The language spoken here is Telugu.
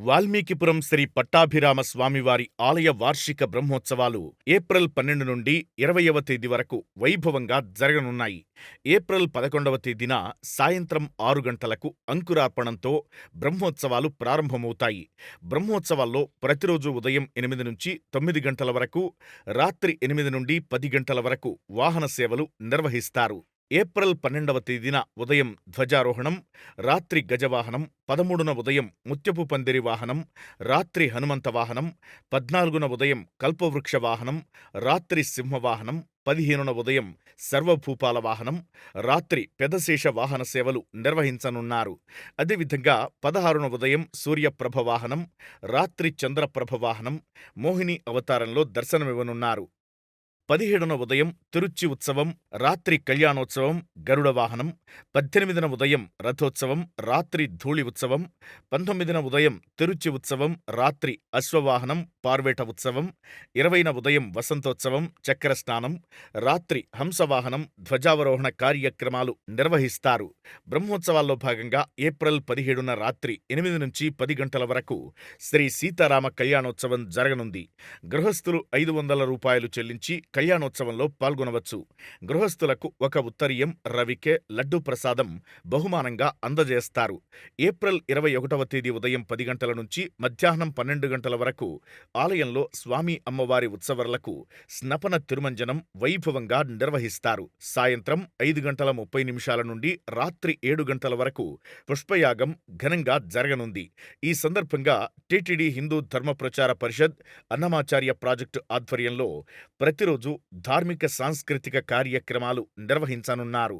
వాల్మీకిపురం శ్రీ పట్టాభిరామ స్వామివారి ఆలయ వార్షిక బ్రహ్మోత్సవాలు ఏప్రిల్ పన్నెండు నుండి ఇరవయవ తేదీ వరకు వైభవంగా జరగనున్నాయి. ఏప్రిల్ పదకొండవ తేదీన సాయంత్రం ఆరు గంటలకు అంకురార్పణంతో బ్రహ్మోత్సవాలు ప్రారంభమవుతాయి. బ్రహ్మోత్సవాల్లో ప్రతిరోజు ఉదయం ఎనిమిది నుంచి తొమ్మిది గంటల వరకు, రాత్రి ఎనిమిది నుండి పది గంటల వరకు వాహన సేవలు నిర్వహిస్తారు. ఏప్రిల్ పన్నెండవ తేదీన ఉదయం ధ్వజారోహణం, రాత్రి గజవాహనం, పదమూడున ఉదయం ముత్యపు పందిరి వాహనం, రాత్రి హనుమంత వాహనం, పద్నాలుగున ఉదయం కల్పవృక్ష వాహనం, రాత్రి సింహవాహనం, పదిహేనున ఉదయం సర్వభూపాల వాహనం, రాత్రి పెదశేష వాహన సేవలు నిర్వహించనున్నారు. అదేవిధంగా పదహారున ఉదయం సూర్యప్రభ వాహనం, రాత్రి చంద్రప్రభ వాహనం, మోహిని అవతారంలో దర్శనమివ్వనున్నారు. పదిహేడున ఉదయం తిరుచ్చి ఉత్సవం, రాత్రి కళ్యాణోత్సవం, గరుడ వాహనం, పద్దెనిమిదిన ఉదయం రథోత్సవం, రాత్రి ధూళి ఉత్సవం, పంతొమ్మిదిన ఉదయం తిరుచ్చి ఉత్సవం, రాత్రి అశ్వవాహనం, పార్వేట ఉత్సవం, ఇరవైన ఉదయం వసంతోత్సవం, చక్ర స్నానం, రాత్రి హంసవాహనం, ధ్వజావరోహణ కార్యక్రమాలు నిర్వహిస్తారు. బ్రహ్మోత్సవాల్లో భాగంగా ఏప్రిల్ పదిహేడున రాత్రి ఎనిమిది నుంచి పది గంటల వరకు శ్రీ సీతారామ కళ్యాణోత్సవం జరగనుంది. గృహస్థులు ఐదు వందల రూపాయలు చెల్లించి కళ్యాణోత్సవంలో పాల్గొనవచ్చు. గృహస్థులకు ఒక ఉత్తరీయం, రవికె, లడ్డూ ప్రసాదం బహుమానంగా అందజేస్తారు. ఏప్రిల్ ఇరవై ఒకటవ తేదీ ఉదయం పది గంటల నుంచి మధ్యాహ్నం పన్నెండు గంటల వరకు ఆలయంలో స్వామి అమ్మవారి ఉత్సవర్లకు స్నపన తిరుమంజనం వైభవంగా నిర్వహిస్తారు. సాయంత్రం ఐదు గంటల ముప్పై నిమిషాల నుండి రాత్రి ఏడు గంటల వరకు పుష్పయాగం ఘనంగా జరగనుంది. ఈ సందర్భంగా టిటిడి హిందూ ధర్మ ప్రచార పరిషత్, అన్నమాచార్య ప్రాజెక్టు ఆధ్వర్యంలో ప్రతిరోజు ధార్మిక సాంస్కృతిక కార్యక్రమాలు నిర్వహించనున్నారు.